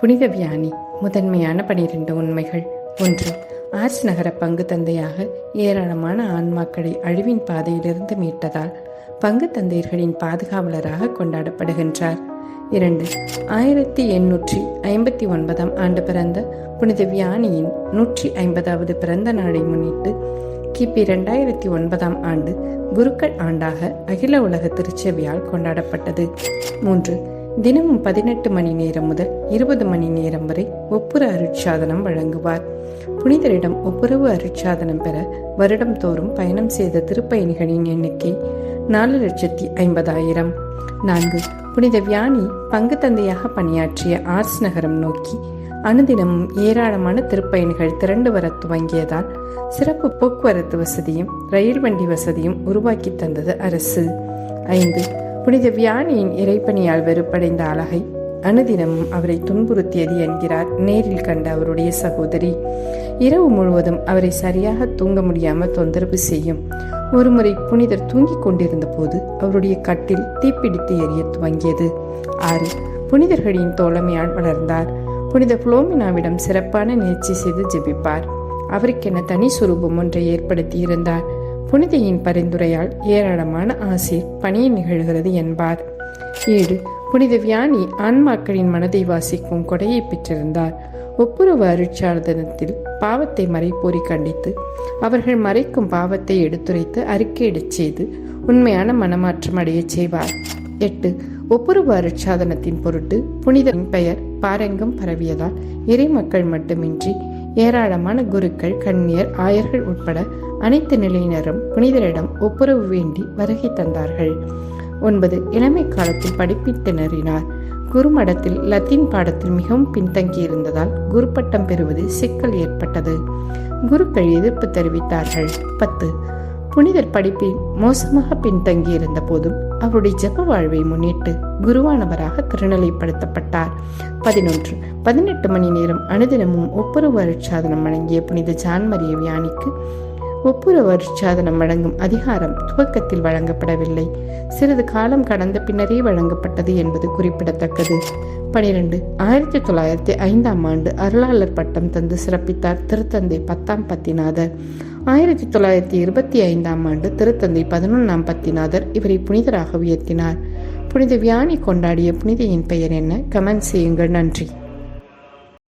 புனித வியானி முதன்மையான பனிரெண்டு உண்மைகள். ஒன்று ஆர்ஸ் நகர பங்கு தந்தையாக ஏராளமான ஆன்மாக்களை அழிவின் பாதையிலிருந்து மீட்டதால் பங்கு தந்தையர்களின் பாதுகாவலராக கொண்டாடப்படுகின்றார். இரண்டு ஆயிரத்தி எண்ணூற்றி ஐம்பத்தி ஒன்பதாம் ஆண்டு பிறந்த புனித வியானியின் நூற்றி ஐம்பதாவது பிறந்த நாளை முன்னிட்டு கிபி இரண்டாயிரத்தி ஒன்பதாம் ஆண்டு குருக்கள் ஆண்டாக அகில உலக திருச்சபையால் கொண்டாடப்பட்டது. மூன்று தினமும் பதினெட்டு மணி நேரம் முதல் இருபது மணி நேரம் வரை ஒப்புர அருட்சாதனம் வழங்குவார். புனிதரிடம் ஒப்புரவு அருட்சாதனம் பெற வருடம் தோறும் பயணம் செய்த திருப்பயணிகளின் எண்ணிக்கை நாலு லட்சத்தி ஐம்பதாயிரம். நான்கு புனித வியானி பங்கு தந்தையாக பணியாற்றிய ஆர்ஸ் நகரம் நோக்கி அனுதினமும் ஏராளமான திருப்பயணிகள் திரண்டு வர துவங்கியதால் சிறப்பு போக்குவரத்து வசதியும் ரயில் வண்டி வசதியும் உருவாக்கி தந்தது அரசு. ஐந்து புனித வியானியின் இறைப்பணியால் வெறுப்படைந்த அழகை அனுதினமும் அவரை துன்புறுத்தியது என்கிறார் நேரில் கண்ட அவருடைய சகோதரி. இரவு முழுவதும் அவரை சரியாக தூங்க முடியாமல் தொந்தரவு செய்யும். ஒருமுறை புனிதர் தூங்கிக் கொண்டிருந்த போது அவருடைய கட்டில் தீப்பிடித்து எரிய துவங்கியது. ஆறு புனிதர்களின் தோழமையால் வளர்ந்தார். புனித புலோமினாவிடம் சிறப்பான நேர்ச்சி செய்து ஜெபிப்பார். அவருக்கென தனி சுரூபம் ஒன்றை ஏற்படுத்தி இருந்தார் புனிதையின் பரிந்துரையால் ஏராளமான ஆசீர் பணியை நிகழ்கிறது என்பார். ஏழு புனித வியானி ஆன்மாக்களின் மனதை வாசிக்கும் கொடையை பெற்றிருந்தார். ஒப்புரவு அருட்சாதனத்தில் பாவத்தை மறைப்போரி கண்டித்து அவர்கள் மறைக்கும் பாவத்தை எடுத்துரைத்து அறிக்கையிடச் செய்து உண்மையான மனமாற்றம் அடையச் செய்வார். எட்டு ஒப்புரவு அருட்சாதனத்தின் பொருட்டு புனிதரின் பெயர் பாரங்கம் பரவியதால் இறை மக்கள் மட்டுமின்றி ஏராளமான குருக்கள் கண்ணியர் ஆயர்கள் உட்பட அனைத்து நிலையினரும் புனிதரிடம் ஒப்புரவு வேண்டி வருகை தந்தார்கள். ஒன்பது இளமை காலத்தில் படிப்பில் திணறினார் குருமடத்தில் லத்தீன் பாடத்தில் மிகவும் பின்தங்கியிருந்ததால் குரு பட்டம் பெறுவது சிக்கல் ஏற்பட்டது. குருக்கள் எதிர்ப்பு தெரிவித்தார்கள். பத்து புனிதர் படிப்பில் மோசமாக பின்தங்கியிருந்த போதும் அவருடைய ஜப வாழ்வை முன்னிட்டு குருவானவராக திருநிலைப்படுத்தப்பட்டார். பதினொன்று பதினெட்டு மணி நேரம் அனுதினமும் ஒப்புரவு அருட்சாதனம் வழங்கிய புனித ஜான்மரிய வியானிக்கு ஒப்புரவு அருட்சாதனம் வழங்கும் அதிகாரம் துவக்கத்தில் வழங்கப்படவில்லை. சிறிது காலம் கடந்த பின்னரே வழங்கப்பட்டது என்பது குறிப்பிடத்தக்கது. பனிரெண்டு ஆயிரத்தி தொள்ளாயிரத்தி ஐந்தாம் ஆண்டு அருளாளர் பட்டம் தந்து சிறப்பித்தார் திருத்தந்தை பத்தாம் பத்திநாதர். ஆயிரத்தி தொள்ளாயிரத்தி இருபத்தி ஐந்தாம் ஆண்டு திருத்தந்தை பதினொன்றாம் பத்திநாதர் இவரை புனிதராக உயர்த்தினார். புனித வியானி கொண்டாடிய புனிதையின் பெயர் என்ன? கமெண்ட் செய்யுங்கள். நன்றி.